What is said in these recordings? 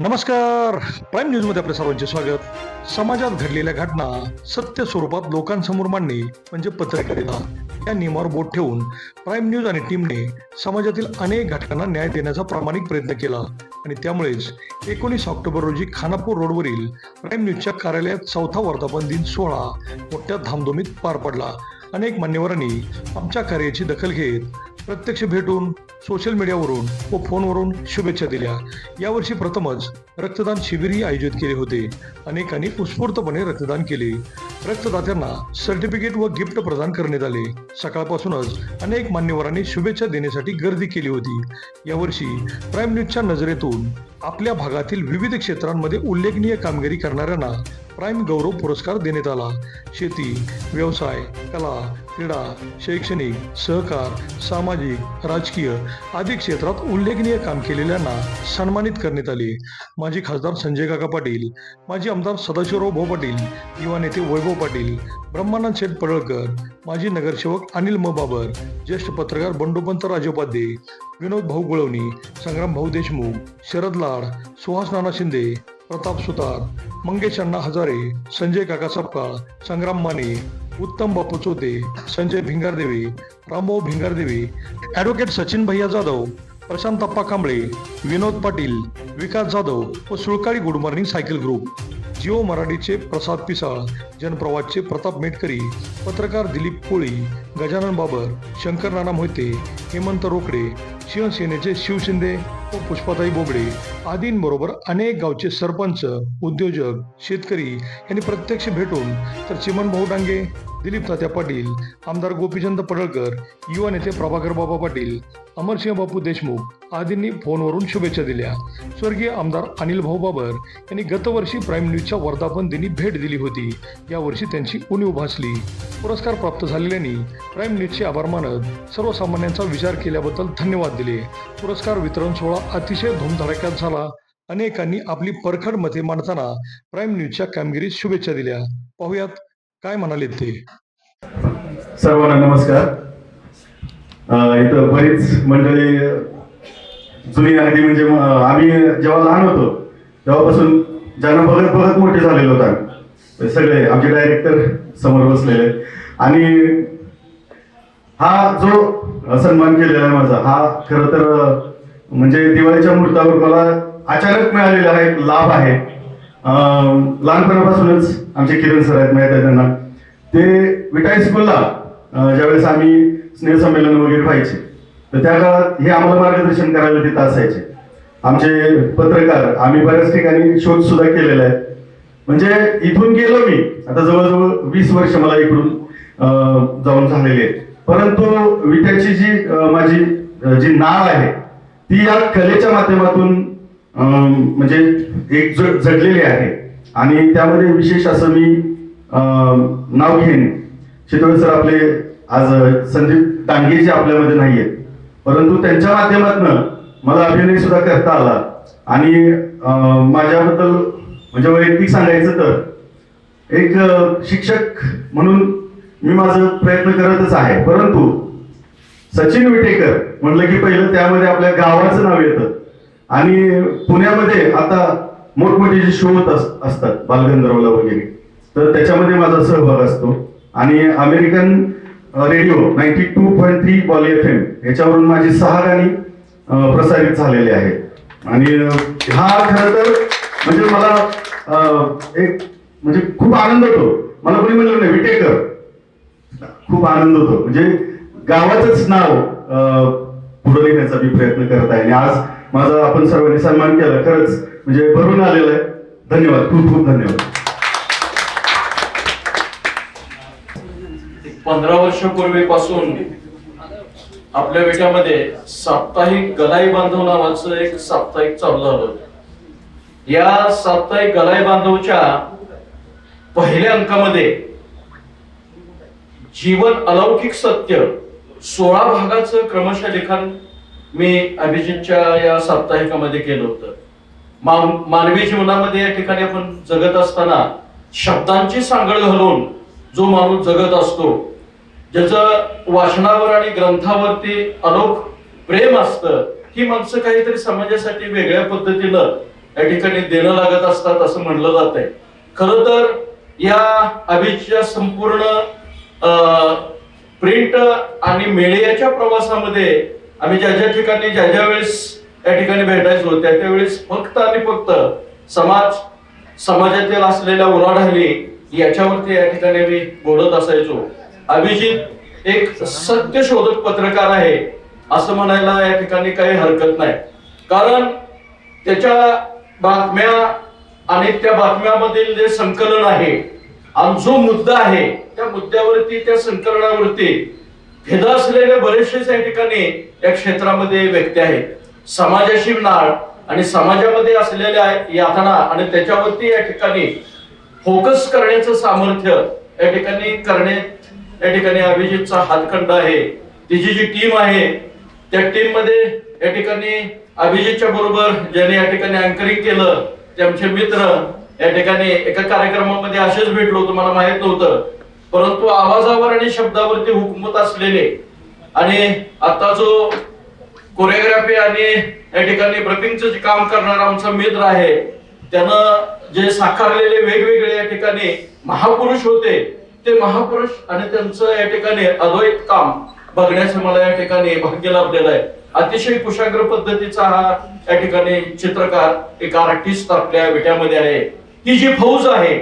नमस्कार. प्राईम न्यूजमध्ये आपल्या सर्वांचे स्वागत. समाजात घडलेल्या घटना सत्य स्वरूपात लोकांसमोर मांडणे म्हणजे पत्रकारिता या नियमावर बोट ठेवून प्राईम न्यूज आणि टीमने समाजातील अनेक घटकांना न्याय देण्याचा प्रामाणिक प्रयत्न केला. आणि त्यामुळेच एकोणीस ऑक्टोबर रोजी खानापूर रोडवरील प्राईम न्यूजच्या कार्यालयात चौथा वर्धापन दिन सोहळा मोठ्या धामधुमीत पार पडला. अनेक मान्यवरांनी आमच्या कार्याची दखल घेत प्रत्यक्ष भेटून सोशल मीडियावरून व फोनवरून शुभेच्छा दिल्या. यावर्षी प्रथमच रक्तदान शिबिरही आयोजित केले होते. अनेकांनी उत्स्फूर्तपणे रक्तदान केले. रक्तदात्यांना सर्टिफिकेट व गिफ्ट प्रदान करण्यात आले. सकाळपासूनच अनेक मान्यवरांनी शुभेच्छा देण्यासाठी गर्दी केली होती. यावर्षी प्राईम न्यूजच्या नजरेतून आपल्या भागातील विविध क्षेत्रांमध्ये उल्लेखनीय कामगिरी करणाऱ्यांना प्राईम गौरव पुरस्कार देण्यात आला. शेती व्यवसाय कला क्रीडा शैक्षणिक सहकार सामाजिक राजकीय आदी क्षेत्रात उल्लेखनीय काम केलेल्यांना सन्मानित करण्यात आले. माजी खासदार संजय काका पाटील माजी आमदार सदाशिवराव भाऊ पाटील युवा नेते वैभव पाटील ब्रह्मानंद शेठ पडळकर माजी नगरसेवक अनिल म बाबर ज्येष्ठ पत्रकार बंडोपंत राजोपाध्ये विनोद भाऊ गुळवणी संग्राम भाऊ देशमुख शरद लाड सुहास नाना शिंदे प्रताप सुतार मंगेश अण्णा हजारे संजय काका सपकाळ संग्राम माने उत्तम बापू चोते संजय भिंगारदेवे रामभाऊ भिंगारदेवे ॲडव्होकेट सचिन भैया जाधव प्रशांत अप्पा कांबळे विनोद पाटील विकास जाधव व Sulkali good morning cycle group. Jio मराठीचे प्रसाद पिसाळ जनप्रवादचे प्रताप मेटकरी पत्रकार दिलीप कोळी गजानन बाबर शंकर नाना मोहिते हेमंत रोकडे शिवसेनेचे शिव शिंदे व पुष्पाताई बोबडे आदींबरोबर अनेक गावचे सरपंच उद्योजक शेतकरी यांनी प्रत्यक्ष भेटून तर चिमन भाऊ डांगे दिलीप तात्या पाटील आमदार गोपीचंद पडळकर युवा नेते प्रभाकर बाबा पाटील अमरसिंह बापू देशमुख आदींनी फोनवरून शुभेच्छा दिल्या. स्वर्गीय आमदार अनिल भाऊ बाबर यांनी गतवर्षी प्राईम न्यूजच्या वर्धापन दिनी भेट दिली होती. यावर्षी त्यांची उणीव भासली. पुरस्कार प्राप्त झालेल्यांनी प्राईम न्यूजचे आभार मानत सर्वसामान्यांचा विचार केल्याबद्दल धन्यवाद दिले. पुरस्कार वितरण सोहळा अतिशय धूमधडाक्यात झाला. अनेकांनी आपली परखड मते मांडताना प्राईम न्यूजच्या कामगिरीत शुभेच्छा दिल्या. पाहुयात काय म्हणाले ते? सर्वांना नमस्कार. इथं बरीच मंडळी जुनी अगदी म्हणजे आम्ही जेव्हा लहान होतो तेव्हापासून ज्यांना बघत बघत मोठे झालेलो होता सगळे आमचे डायरेक्टर समोर बसलेले आणि हा जो सन्मान केलेला आहे माझा हा खर तर म्हणजे दिवाळीच्या मुहूर्तावर मला अचानक मिळालेला हा एक लाभ आहे. लहानपणापासूनच आमचे किरण सर आहेत माहीत आहे त्यांना. ते विटाई स्कूलला ज्यावेळेस आम्ही स्नेहसंमेलन वगैरे व्हायचे तर त्या काळात हे आम्हाला मार्गदर्शन करायला तिथं असायचे. आमचे पत्रकार आम्ही बऱ्याच ठिकाणी शोध सुद्धा केलेला आहे. म्हणजे इथून गेलो मी आता जवळजवळ वीस वर्ष मला इकडून जाऊन झालेली आहे परंतु विट्याची जी माझी जी नाळ आहे ती या कलेच्या माध्यमातून म्हणजे एक जडलेले आहे. आणि त्यामध्ये विशेष असं मी नाव घेईन. चितोळे सर आपले आज संदीप डांगे जे आपल्यामध्ये नाही आहेत परंतु त्यांच्या माध्यमातून मला अभिनय सुद्धा करता आला. आणि माझ्याबद्दल म्हणजे वैयक्तिक सांगायचं तर एक शिक्षक म्हणून मी माझं प्रयत्न करतच आहे. परंतु सचिन विटेकर म्हणलं की पहिलं त्यामध्ये आपल्या गावाचं नाव येतं. आणि पुण्यामध्ये आता मोठमोठे जे शो होत अस- असतात बालगंधर्वला वगैरे तर त्याच्यामध्ये माझा सहभाग असतो. आणि American radio ninety two point three ball F M याच्यावरून माझी सहा गाणी प्रसारित झालेली आहेत. आणि हा खरं तर म्हणजे मला एक म्हणजे खूप आनंद होतो. मला कोणी म्हणलं नाही विटेकर. खूप आनंद होतो. म्हणजे गावाचंच नाव पुढे नेण्याचा मी प्रयत्न करत आहे. आणि आज माझा आपण सर्वांनी सन्मान केला. खरंच म्हणजे भरून आलेलं आहे. धन्यवाद. खूप खूप धन्यवाद. पंधरा वर्षापूर्वीपासून आपल्या बेटामध्ये साप्ताहिक गलाई बांधव नावाचं एक साप्ताहिक चालू झालं. या साप्ताहिक गलाई बांधवच्या पहिल्या अंकामध्ये जीवन अलौकिक सत्य सोळा भागाचं क्रमशः लिखाण मी अभिजितच्या या साप्ताहिकामध्ये केलं होतं. मानवी जीवनामध्ये या ठिकाणी आपण जगत असताना शब्दांची सांगड घालून जो माणूस जगत असतो ज्याचं वाचनावर आणि ग्रंथावरती अलोक प्रेम असतं ही माणसं काहीतरी समाजासाठी वेगळ्या पद्धतीनं या ठिकाणी देणं लागत असतात असं म्हणलं जात आहे. खर तर या अभिजच्या संपूर्ण प्रिंट आणि मेळ्याच्या प्रवासामध्ये आम्ही ज्या ज्या ठिकाणी ज्या ज्या वेळेस या ठिकाणी भेटायचो त्या त्यावेळेस फक्त आणि फक्त समाज समाजातील असलेल्या उलाढाली याच्यावरती या ठिकाणी आम्ही बोलत असायचो. अभिजित एक सत्य शोधक पत्रकार आहे असं म्हणायला या ठिकाणी काही हरकत नाही. कारण त्याच्या बातम्या आणि त्या बातम्यामधील जे संकलन आहे आमचा जो मुद्दा आहे त्या मुद्द्यावरती त्या संकलनावरती फिदा असलेले बरेचसेच या ठिकाणी या क्षेत्रामध्ये व्यक्ती आहेत. समाजाशी नाळ आणि समाजामध्ये असलेल्या यातना आणि त्याच्यावरती या ठिकाणी फोकस करण्याचं सामर्थ्य या ठिकाणी करणे या ठिकाणी अभिजितचा हातखंड आहे. तिची जी टीम आहे त्या टीममध्ये या ठिकाणी अभिजितच्या बरोबर ज्याने या ठिकाणी अँकरिंग केलं ते आमचे मित्र या ठिकाणी एका कार्यक्रमामध्ये असेच भेटलो तुम्हाला माहीत नव्हतं. परंतु आवाजावर आणि शब्दावरती हुकमत असलेले आणि आता जो कोरिओग्राफी आणि या ठिकाणी ब्रपिंगचं जे काम करणारा आमचा मित्र आहे त्यानं जे साकारलेले वेगवेगळे या ठिकाणी महापुरुष होते ते महापुरुष आणि त्यांचं या ठिकाणी अद्वैत काम बघण्याचं मला या ठिकाणी भाग्य लाभलेलं आहे. अतिशय कुशाग्र पद्धतीचा हा या ठिकाणी चित्रकार एक आर्टिस्ट आपल्या विट्यामध्ये आहे. ही जी फौज आहे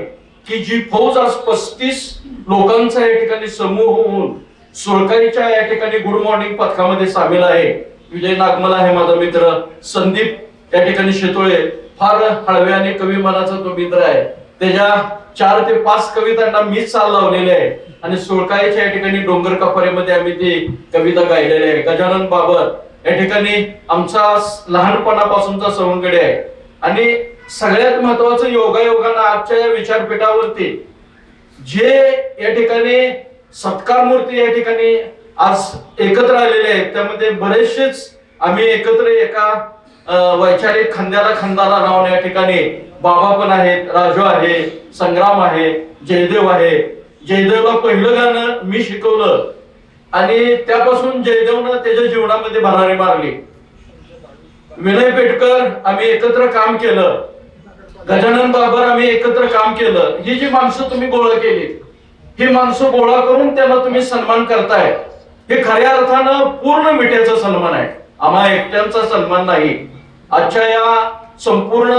की जी फौज आज पस्तीस लोकांचा या ठिकाणी समूह होऊन सुरकारीच्या या ठिकाणी गुड मॉर्निंग पथकामध्ये सामील आहे. विजय नागमला आहे माझा मित्र. संदीप या ठिकाणी शेतोळे. फार हळव्या आणि कवी मनाचा तो मित्र आहे. त्याच्या चार ते पाच कवितांना मीच चाल लावलेले आहे. आणि सुळकाईच्या या ठिकाणी डोंगर कपारीमध्ये आम्ही ती कविता गायलेली आहे. गजानन बाबर या ठिकाणी आमचा लहानपणापासूनचा सवंगडे आहे. आणि सगळ्यात महत्वाचं योगायोगानं आजच्या या विचारपीठावरती जे या ठिकाणी सत्कार मूर्ती या ठिकाणी आज एकत्र आलेले आहेत त्यामध्ये बरेचसेच आम्ही एकत्र एका वैचारिक खांद्याला खांद्याला लावून या ठिकाणी बाबा पण आहेत राजू आहे संग्राम आहे जयदेव आहे. जयदेवला पहिलं गाणं मी शिकवलं आणि त्यापासून जयदेवनं त्याच्या जीवनामध्ये भरारी मारली. विनय पेटकर आम्ही एकत्र काम केलं. गजानन बाबर आम्ही एकत्र काम केलं. ही जी माणसं तुम्ही गोळा केली ही माणसं गोळा करून त्यांना तुम्ही सन्मान करताय. हे खऱ्या अर्थानं पूर्ण मिठ्याचा सन्मान आहे. आम्हा एकट्यांचा सन्मान नाही. आजच्या या संपूर्ण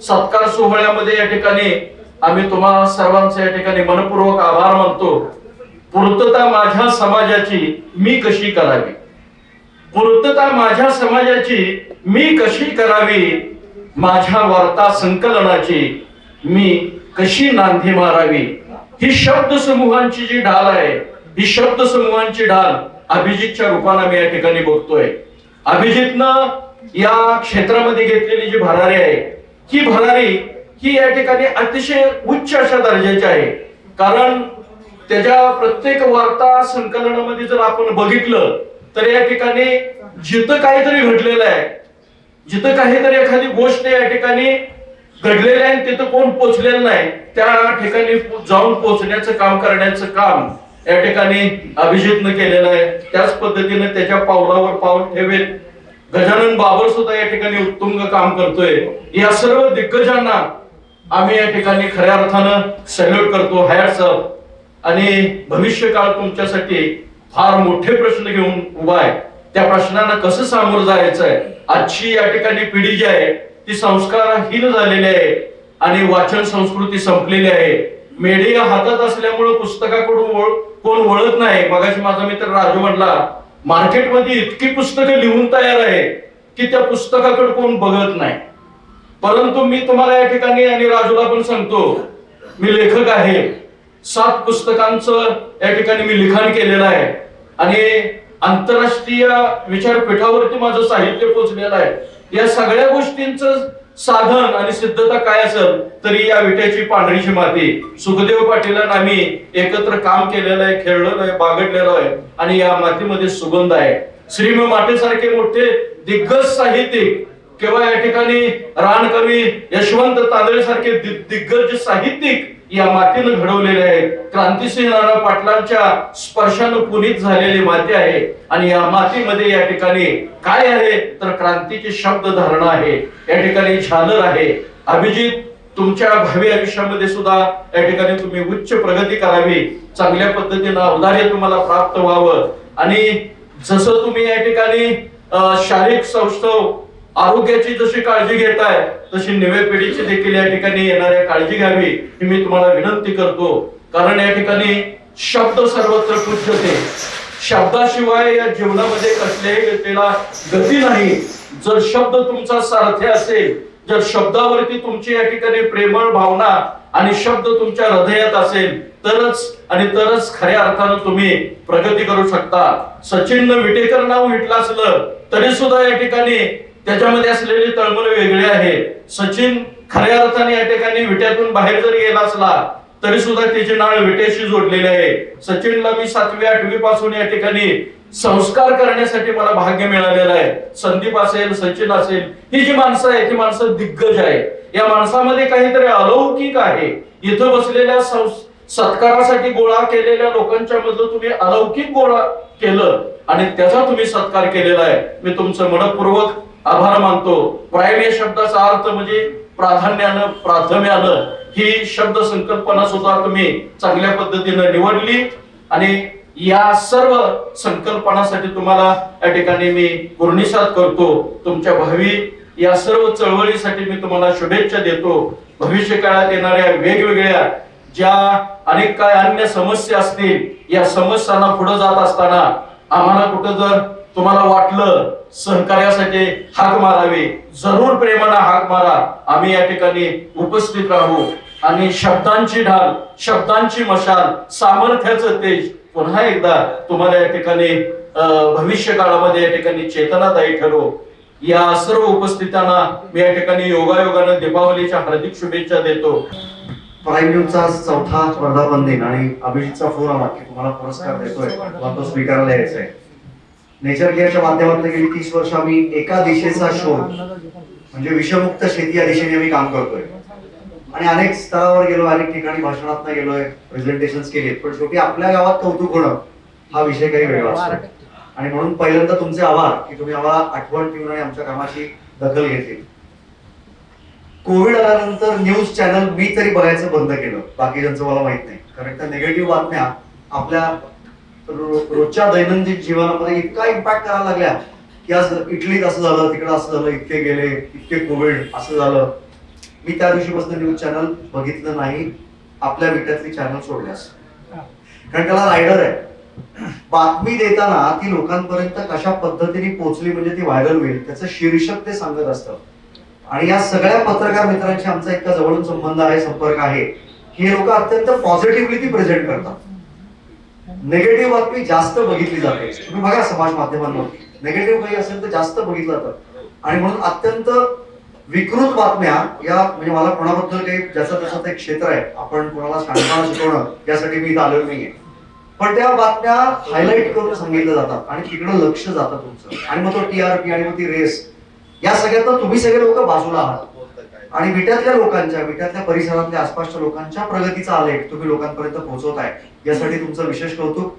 सत्कार सोहळ्यामध्ये या ठिकाणी आम्ही तुम्हा सर्वांचे या ठिकाणी मनपूर्वक आभार मानतो. पूर्तता माझ्या समाजाची मी कशी करावी? पूर्तता माझ्या समाजाची मी कशी करावी? माझ्या वार्ता संकलनाची मी कशी नांदी मारावी? ही शब्द समूहांची जी ढाल आहे ही शब्द समूहांची ढाल अभिजितच्या रूपाने मी या ठिकाणी बघतोय. अभिजितनं या क्षेत्रामध्ये घेतलेली जी भरारी आहे ही भरारी ही या ठिकाणी अतिशय उच्च अशा दर्जाची आहे. कारण त्याच्या प्रत्येक वार्ता संकलनामध्ये जर आपण बघितलं तर या ठिकाणी जिथं काहीतरी घडलेलं आहे जिथं काहीतरी एखादी गोष्ट या ठिकाणी घडलेली आहे आणि तिथं कोण पोचलेलं नाही त्या ठिकाणी जाऊन पोचण्याचं काम करण्याचं काम या ठिकाणी अभिजितनं केलेलं आहे. त्याच पद्धतीने त्याच्या पावलावर पाऊल ठेवेल. गजानन बाबर सुद्धा या ठिकाणी उत्तुंग काम करतोय. या सर्व दिग्गजांना आम्ही या ठिकाणी खऱ्या अर्थानं सल्यूट करतो. Hats sir. आणि भविष्य काळ तुमच्यासाठी फार मोठे प्रश्न घेऊन उभा आहे. त्या प्रश्नांना कसं सामोरं जायचं आहे आजची या ठिकाणी पिढी जी आहे ती संस्कारहीन झालेली आहे आणि वाचन संस्कृती संपलेली आहे. मीडिया हातात असल्यामुळं पुस्तकाकडून कोण वळत नाही. मगाशी माझा मित्र राजू म्हणला मार्केटमध्ये इतकी पुस्तकं लिहून तयार आहे की त्या पुस्तकाकडे कोण बघत नाही. परंतु मी तुम्हाला या ठिकाणी आणि राजूला पण सांगतो मी लेखक आहे. सात पुस्तकांचं या ठिकाणी मी लिखाण केलेलं आहे. आणि आंतरराष्ट्रीय विचारपीठावरती माझं साहित्य पोचलेलं आहे. या सगळ्या गोष्टींचं साधन आणि सिद्धता काय असेल तरी या विट्याची पांढरीची माती. सुखदेव पाटीलांना आम्ही एकत्र काम केलेलं आहे खेळलेलं आहे बागडलेलं आहे आणि या मातीमध्ये सुगंध आहे. श्रीम माटेसारखे मोठे दिग्गज साहित्यिक किंवा या ठिकाणी रानकवी यशवंत तांदळे सारखे दिग्गज साहित्यिक या मातीनं घडवलेले आहेत क्रांतिसिंह नाना पाटलांच्या स्पर्शानं पुनीत झालेली माती आहे. आणि या मातीमध्ये या ठिकाणी काय आहे? तर क्रांतीची शब्द धारणा आहे. या ठिकाणी झालर आहे. अभिजित तुमच्या भावी आयुष्यामध्ये सुद्धा या ठिकाणी तुम्ही उच्च प्रगती करावी. चांगल्या पद्धतीनं औदार्य तुम्हाला प्राप्त व्हावं. आणि जसं तुम्ही या ठिकाणी शारीरिक सौष्ठव आरोग्याची जशी काळजी घेताय तशी नव्या पिढीची देखील या ठिकाणी येणाऱ्या काळजी घ्यावी ही मी तुम्हाला विनंती करतो. कारण या ठिकाणी शब्द सर्वत्र पूज्यते शब्दाशिवाय या जीवनामध्ये कसल्याही व्यक्तीला गती नाही. जर शब्द तुमचा सारथ्य असेल जर शब्दावरती तुमची या ठिकाणी प्रेमळ भावना आणि शब्द तुमच्या हृदयात असेल तरच आणि तरच खऱ्या अर्थानं तुम्ही प्रगती करू शकता. सचिन विटेकर नाव म्हटलं असलं तरी सुद्धा या ठिकाणी त्याच्यामध्ये असलेली तळमळ वेगळी आहे. सचिन खऱ्या अर्थाने या ठिकाणी विट्यातून बाहेर जर गेला असला तरी सुद्धा त्याची नाळ विट्याशी जोडलेली आहे. सचिनला मी सातवी आठवी पासून या ठिकाणी संस्कार करण्यासाठी मला भाग्य मिळालेलं आहे. संदीप असेल सचिन असेल ही जी माणसं आहेत ती माणसं दिग्गज आहे या माणसामध्ये काहीतरी अलौकिक आहे. इथं बसलेल्या सत्कारासाठी गोळा केलेल्या लोकांच्या मधलं तुम्ही अलौकिक गोळा केलं आणि त्याचा तुम्ही सत्कार केलेला आहे. मी तुमचं मनपूर्वक आभार मानतो. प्रायमे शब्दाचा अर्थ म्हणजे प्राधान्यानं प्राथम्यानं ही शब्द संकल्पना सुद्धा तुम्ही चांगल्या पद्धतीनं निवडली. आणि या सर्व संकल्पनासाठी तुम्हाला या ठिकाणी मी पूर्णिसाद करतो. तुमच्या भावी या सर्व चळवळीसाठी मी तुम्हाला शुभेच्छा देतो. भविष्य काळात येणाऱ्या वेगवेगळ्या ज्या अनेक काय अन्य समस्या असतील या समस्यांना पुढे जात असताना आम्हाला कुठं जर तुम्हाला वाटलं सहकार्यासाठी हाक मारावी. जरूर प्रेमाला हाक मारा. आम्ही या ठिकाणी उपस्थित राहू. आणि शब्दांची ढाल शब्दांची मशाल सामर्थ्याचं तेज पुन्हा एकदा तुम्हाला या ठिकाणी अं, भविष्य काळामध्ये या ठिकाणी चेतनादायी ठरवू या सर्व उपस्थितांना मी या ठिकाणी योगायोगानं दीपावलीच्या हार्दिक शुभेच्छा देतो. प्राईम न्यूजचा चौथा वर्धापन दिन आणि अभिजितचा फोन आला की तुम्हाला पुरस्कार देतोय. तो यायचा आहे नेचर केअरच्या माध्यमातून गेली तीस वर्ष आम्ही एका दिशेचा शोध म्हणजे विषमुक्त शेती या दिशेने आम्ही काम करतोय. आणि अनेक स्तरावर गेलो अनेक ठिकाणी भाषणात गेलोय प्रेझेंटेशन केले पण शेवटी आपल्या गावात कौतुक होणं हा विषय काही वेगळा असतो. आणि म्हणून पहिल्यांदा तुमचे आभार की तुम्ही आम्हाला आठवण ठेवून आणि आमच्या कामाची दखल घेतली. कोविड आल्यानंतर न्यूज चॅनल मी तरी बघायचं बंद केलं बाकीच्यांचं मला माहीत नाही. कारण त्या निगेटिव्ह बातम्या आपल्या रोजच्या दैनंदिन जीवनामध्ये इतका इम्पॅक्ट करायला लागल्या की आज इटलीत असं झालं तिकडं असं झालं इतके गेले इतके कोविड असं झालं. मी त्या दिवशीपासून न्यूज चॅनल बघितलं नाही. आपल्या विट्यातली चॅनल सोडल्यास. कारण त्याला रायडर आहे. बातमी देताना ती लोकांपर्यंत कशा पद्धतीने पोहोचली म्हणजे ती व्हायरल होईल त्याचं शीर्षक ते सांगत असतं. आणि या सगळ्या पत्रकार मित्रांशी आमचा इतका जवळून संबंध आहे संपर्क आहे. हे लोक अत्यंत पॉझिटिव्हली ती प्रेझेंट करतात. निगेटिव्ह बातमी जास्त बघितली जाते. तुम्ही बघा समाज माध्यमांवर. निगेटिव्ह काही असेल तर जास्त बघितलं जातं आणि म्हणून अत्यंत विकृत बातम्या या म्हणजे मला कोणाबद्दल काही ज्याचं त्याचं ते क्षेत्र आहे आपण कोणाला सांगताना शिकवणं यासाठी मी इथं आलेलो नाहीये. पण त्या बातम्या हायलाईट करून सांगितल्या जातात आणि तिकडं लक्ष जातं तुमचं. आणि मग तो टीआरपी आणि मग ती रेस या सगळ्यात तुम्ही सगळे लोक बाजूला आहात. आणि विट्यातल्या लोकांच्या विट्यातल्या परिसरातल्या आसपासच्या लोकांच्या प्रगतीचा आलेख तुम्ही लोकांपर्यंत पोहोचवताय. यासाठी तुमचं विशेष कौतुक.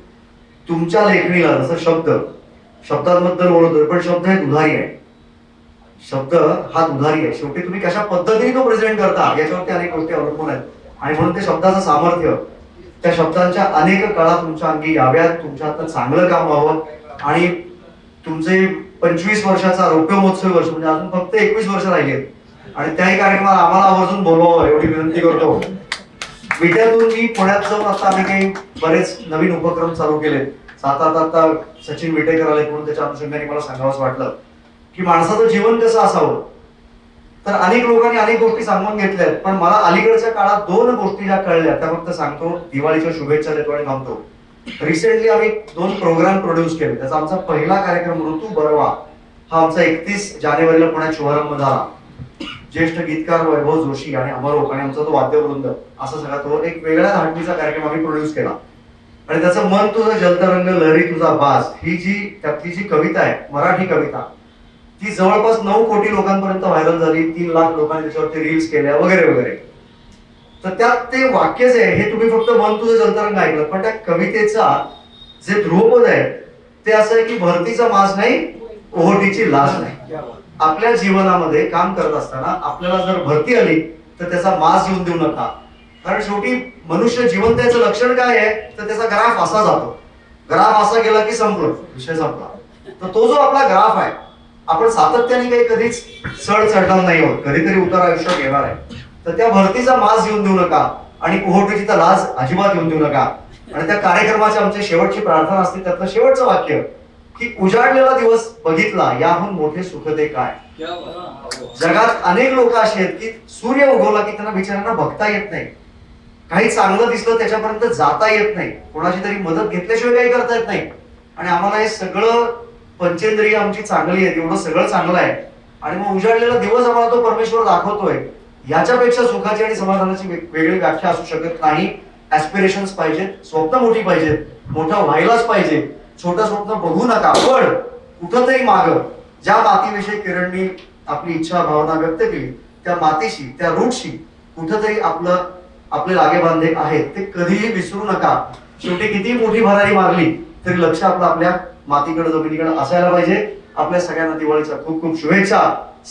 तुमच्या लेखणीला जसं शब्द शब्दांबद्दल बोलतोय पण शब्द हे दुधारी आहे. शब्द हा दुधारी आहे. शेवटी तुम्ही कशा पद्धतीने तो प्रेझेंट करता याच्यावरती अनेक गोष्टी अवलंबून आहेत. आणि म्हणून ते शब्दाचं सामर्थ्य त्या शब्दांच्या अनेक कळा तुमच्या अंगी याव्यात तुमच्या हातात चांगलं काम व्हावं. आणि तुमचे पंचवीस वर्षाचा रौप्य महोत्सवी वर्ष म्हणजे अजून फक्त एकवीस वर्ष राहिलेत. आणि त्याही कार्यक्रमाला आम्हाला आवर्जून बोलवावं एवढी विनंती करतो. विद्यातून मी पुण्यात जाऊन आता आम्ही काही बरेच नवीन उपक्रम चालू केले. आता आता आता सचिन विटेकर आले म्हणून त्याच्या अनुषंगाने मला सांगावंच वाटलं की माणसाचं जीवन कसं असावं? तर अनेक लोकांनी अनेक गोष्टी सांगून घेतल्या आहेत पण मला अलीकडच्या काळात दोन गोष्टी ज्या कळल्या. त्या फक्त सांगतो दिवाळीच्या शुभेच्छा देतो आणि थांबतो. रिसेंटली आम्ही दोन प्रोग्राम प्रोड्यूस केले. त्याचा आमचा पहिला कार्यक्रम ऋतू बरवा हा आमचा एकतीस जानेवारीला पुण्यात शुभारंभ झाला. ज्येष्ठ गीतकार वैभव जोशी आणि अमर आणि आमचा तो वाद्यवृंद असा सगळा तो एक वेगळ्या धाटणीचा कार्यक्रम आम्ही प्रोड्यूस केला. आणि त्याचं मन तुझं जलतरंग लहरी तुझा बास ही जी त्यातली जी कविता आहे मराठी कविता ती जवळपास नऊ कोटी लोकांपर्यंत व्हायरल झाली तीन लाख लोकांनी त्याच्यावरती रील्स केल्या वगैरे वगैरे. तर त्यात ते वाक्य जे आहे हे तुम्ही फक्त मन तुझं जलतरंग ऐकलं पण त्या कवितेचा जे ध्रुवपद आहे ते असं आहे की भरतीचा मास नाही ओहोटीची लाज नाही. आपल्या जीवनामध्ये काम करत असताना आपल्याला जर भरती आली तर त्याचा मास येऊन देऊ नका. कारण शेवटी मनुष्य जिवंताचं लक्षण काय आहे? तर त्याचा ग्राफ असा जातो. ग्राफ असा गेला की संपलं. विषय संपला. तर तो जो आपला ग्राफ आहे आपण सातत्याने काही कधीच चढ चढणार नाही आहोत. कधीतरी उतार आयुष्यात येणार आहे. तर त्या भरतीचा मास घेऊन देऊ नका. आणि कुहोटीची तर लाज अजिबात घेऊन देऊ नका. आणि त्या कार्यक्रमाची आमची शेवटची प्रार्थना असते त्यातलं शेवटचं वाक्य की उजाडलेला दिवस बघितला याहून मोठे सुख ते काय जगात अनेक लोक असे आहेत की सूर्य उगवला की त्यांना बिचाऱ्यांना बघता येत नाही. काही चांगलं दिसलं त्याच्यापर्यंत जाता येत नाही. कोणाची तरी मदत घेतल्याशिवाय काही करता येत नाही. आणि आम्हाला हे सगळं पंचेंद्रिय आमची चांगली आहे एवढं सगळं चांगलं आहे. आणि मग उजाडलेला दिवस आम्हाला तो परमेश्वर दाखवतोय. याच्यापेक्षा सुखाची आणि समाधानाची वेग- वेगळी व्याख्या असू शकत नाही. ऍस्पिरेशन्स पाहिजेत स्वप्न मोठी पाहिजेत मोठं व्हायलाच पाहिजे. छोटं स्वप्न बघू नका पण कुठंतरी माग ज्या मातीविषयी किरणनी आपली इच्छा भावना व्यक्त केली त्या मातीशी त्या रूटशी कुठंतरी आपलं आपले लागे बांधे आहेत. ते कधीही विसरू नका. शेवटी किती मोठी भरारी मारली तरी लक्ष आपलं आपल्या मातीकडे जमिनीकडे असायला पाहिजे. आपल्या सगळ्यांना दिवाळीच्या खूप खूप शुभेच्छा.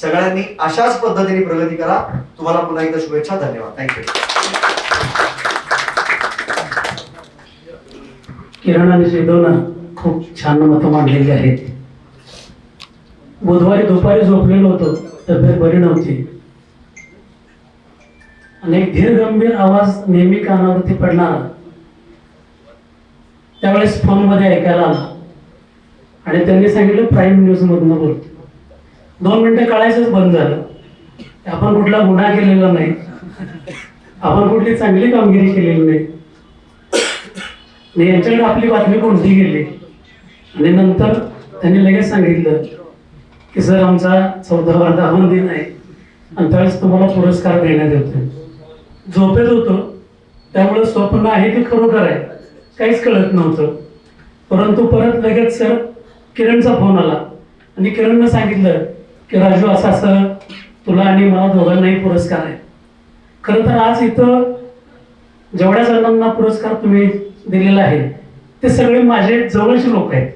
सगळ्यांनी अशाच पद्धतीने प्रगती करा. तुम्हाला पुन्हा एकदा शुभेच्छा. धन्यवाद. थँक्यू किरण आणि श्रीदोना खूप छान मतं मांडलेली आहेत. बुधवारी दुपारी झोपलेलं होतं तब्येत बरी नव्हती. आणि एक धीर गंभीर आवाज नेहमी कानावरती पडणारा त्यावेळेस फोनमध्ये ऐकायला आला. आणि त्यांनी सांगितलं प्राईम न्यूज मधनं बोलतो दोन मिनिटं काढायचंच बंद झालं. आपण कुठला गुन्हा केलेला नाही. आपण कुठली चांगली कामगिरी केलेली नाही. यांच्याकडे आपली बातमी कोणती गेली? आणि नंतर त्यांनी लगेच सांगितलं की सर आमचा चौदावा दहावा दिन आहे आणि त्यावेळेस तुम्हाला पुरस्कार देण्यात येतो झोपेत होतो. त्यामुळे स्वप्न आहे की खरोखर आहे. काहीच कळत नव्हतं. परंतु परत लगेच सर किरणचा फोन आला. आणि किरणनं सांगितलं की राजू असा सर तुला आणि मला दोघांनाही पुरस्कार आहे. खरं तर आज इथं जेवढ्या जणांना पुरस्कार तुम्ही दिलेला आहे ते सगळे माझे जवळचे लोक आहेत.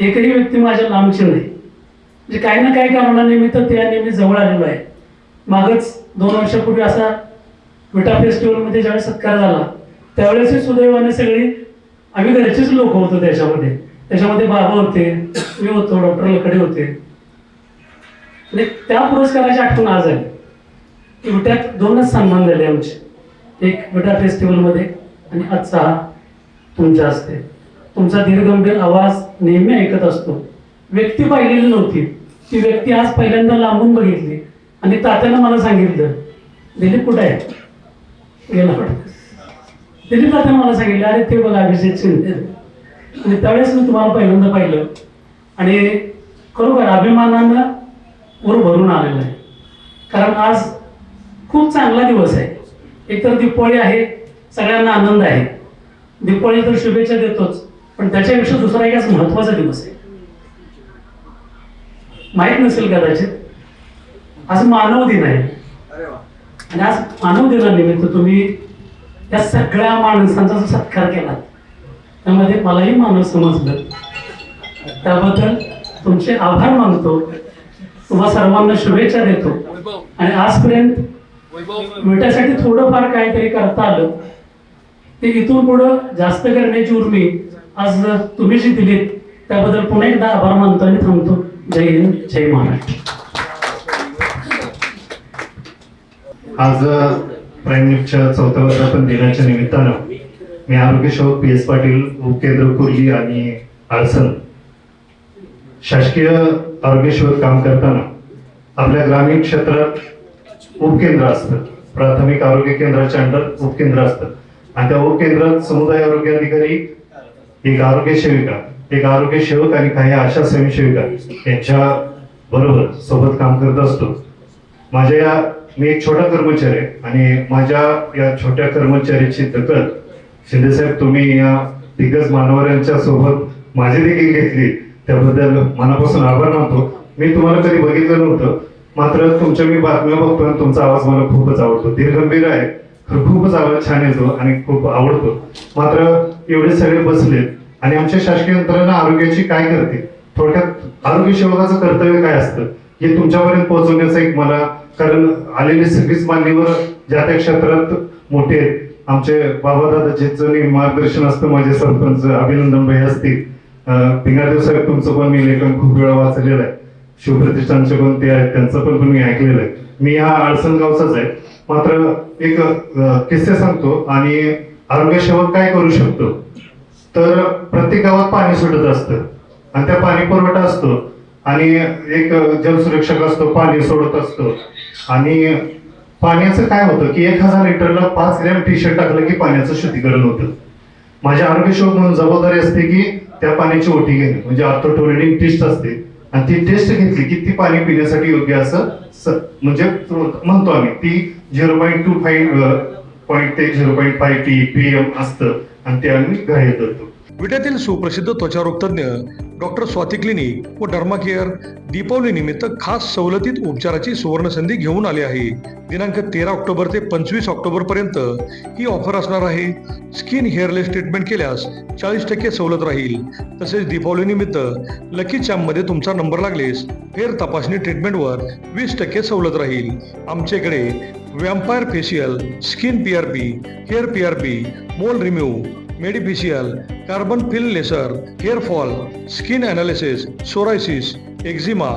एकही व्यक्ती माझ्या लांबची नाही. म्हणजे काही ना काही कारणानिमित्त त्या नेहमी जवळ आलेलो आहे. मागच दोन वर्षापूर्वी असा विटा फेस्टिवलमध्ये ज्यावेळेस सत्कार झाला त्यावेळेसही सुदैवाने सगळी आम्ही घरचेच लोक होतो त्याच्यामध्ये. त्याच्यामध्ये बाबा होते मी होतो डॉक्टर लकडे होते. आणि त्या पुरस्काराची आठवण आज आहे. की विट्यात दोनच सन्मान झाले आमचे. एक विटा फेस्टिवलमध्ये आणि आजचा हा तुमच्या असते तुमचा धीरगंभीर आवाज नेहमी ऐकत असतो. व्यक्ती पाहिलेली नव्हती. ती व्यक्ती आज पहिल्यांदा लांबून बघितली. आणि तात्यानं मला सांगितलं दिलीप कुठं आहे? गेला दिलीप तात्यानं मला सांगितलं अरे ते बघा अभिषेक शिंदे. आणि त्यावेळेस मी तुम्हाला पहिल्यांदा पाहिलं. आणि खरोखर अभिमानानं वर भरून आलेलं आहे. कारण आज खूप चांगला दिवस आहे. एकतर दिवाळी आहे सगळ्यांना आनंद आहे. दिवाळी तर शुभेच्छा देतोच. पण त्याच्यापेक्षा दुसरा एक आज महत्त्वाचा दिवस आहे. माहीत नसेल कदाचित. आज मानव दिन आहे. आणि आज मानव दिनानिमित्त तुम्ही या सगळ्या माणसांचा जो सत्कार केला त्यामध्ये मलाही मानव समजलं. त्याबद्दल तुमचे आभार मानतो. तुम्हा सर्वांना शुभेच्छा देतो. आणि आजपर्यंत मिठासाठी थोडंफार काहीतरी करता आलं. ते इथून पुढं जास्त करण्याची उर्मी आज तुम्ही जी दिलीत त्याबद्दल पुन्हा एकदा आभार मानतो आणि थांबतो. जय हिंद जय महाराष्ट्र. आज प्राईम चौथ्या वर्धापन दिनाच्या निमित्तानं मी आरोग्य सेवक पी एस पाटील उपकेंद्र कुर्ली आणि आळसन शासकीय आरोग्य सेवक काम करताना आपल्या ग्रामीण क्षेत्रात उपकेंद्र असतं. प्राथमिक आरोग्य केंद्राच्या अंडर उपकेंद्र असतं. आणि त्या उपकेंद्रात समुदाय आरोग्य अधिकारी एक आरोग्य सेविका एक आरोग्य सेवक आणि काही आशा स्वयंसेविका यांच्या बरोबर सोबत काम करत असतो. माझ्या या मी एक छोटा कर्मचारी आहे आणि माझ्या या छोट्या कर्मचाऱ्याची दखल शिंदेसाहेब तुम्ही या दिग्गज मानवरांच्या सोबत माझी देखील घेतली. त्याबद्दल मनापासून आभार मानतो. मी तुम्हाला कधी बघितलं नव्हतं. मात्र तुमच्या मी बातम्या बघतो आणि तुमचा आवाज मला खूपच आवडतो. धीरगंभीर आहे. खूपच छान येतो आणि खूप आवडतो. मात्र एवढे सगळे बसलेत आणि आमच्या शासकीय यंत्रणा आरोग्याची काय करते? थोडक्यात आरोग्य सेवकाचं कर्तव्य काय असतं? हे तुमच्यापर्यंत पोहोचवण्याचं एक मला कारण आलेले सगळीच मान्यवर ज्या त्या क्षेत्रात मोठे आहेत. आमचे बाबादादा ज्यांचं मार्गदर्शन असतं. माझे सरपंच अभिनंदन भाई असतील. अं, साहेब तुमचं पण मी लेखन खूप वेळा वाचलेलं आहे. शिवप्रतिष्ठानचे पण ते आहेत त्यांचं पण पण मी ऐकलेलं आहे. मी हा आळसण गावचाच आहे. मात्र एक किस्से सांगतो आणि आरोग्य सेवक काय करू शकतो? तर प्रत्येक गावात पाणी सुटत असतं आणि त्या पाणी पुरवठा असतो आणि एक जलसुरक्षक असतो पाणी सोडत असतो. आणि पाण्याचं काय होतं की एक हजार लिटरला पाच ग्रॅम टी शर्ट टाकलं की पाण्याचं शुद्धीकरण होतं. माझ्या आरोग्य सेवक म्हणून जबाबदारी असते की त्या पाण्याची ओटी घेणे. म्हणजे ऑर्थोटोरिडिंग टेस्ट असते. आणि ती टेस्ट घेतली की ती पाणी पिण्यासाठी योग्य असं स- म्हणजे म्हणतो आम्ही ती zero point two five point ते zero point five T P M असतं आणि ते आम्ही ग्राह्य धरतो. विट्यातील सुप्रसिद्ध त्वचारोग तज्ज्ञ डॉक्टर स्वाती क्लिनिक व डर्मा केअर दीपावली निमित्त खास सवलतीत उपचाराची सुवर्णसंधी घेऊन आली आहे. दिनांक तेरा ऑक्टोबर ते पंचवीस ऑक्टोबर पर्यंत ही ऑफर असणार आहे. स्किन हेअरलेस ट्रीटमेंट केल्यास चाळीस टक्के सवलत राहील. तसेच दीपावलीनिमित्त लकी चॅम्पमध्ये तुमचा नंबर लागलेस फेर तपासणी ट्रीटमेंटवर वीस टक्के सवलत राहील. आमच्याकडे vampire facial skin P R P hair P R P mole removal medifacial carbon peel laser hair fall skin analysis psoriasis eczema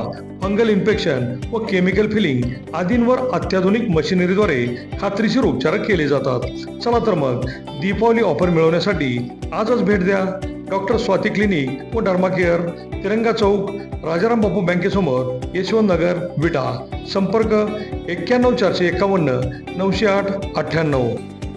fungal infection व केमिकल फिलिंग आदींवर अत्याधुनिक मशिनरीद्वारे खात्रीशीर उपचार केले जातात. चला तर मग दीपावली ऑफर मिळवण्यासाठी आजच भेट द्या. डॉक्टर स्वाती क्लिनिक व डर्मा केअर तिरंगा चौक राजाराम बापू बँकेसमोर यशवंत नगर विटा. संपर्क एक्क्याण्णव चारशे एकावन्न नऊशे आठ अठ्ठ्याण्णव.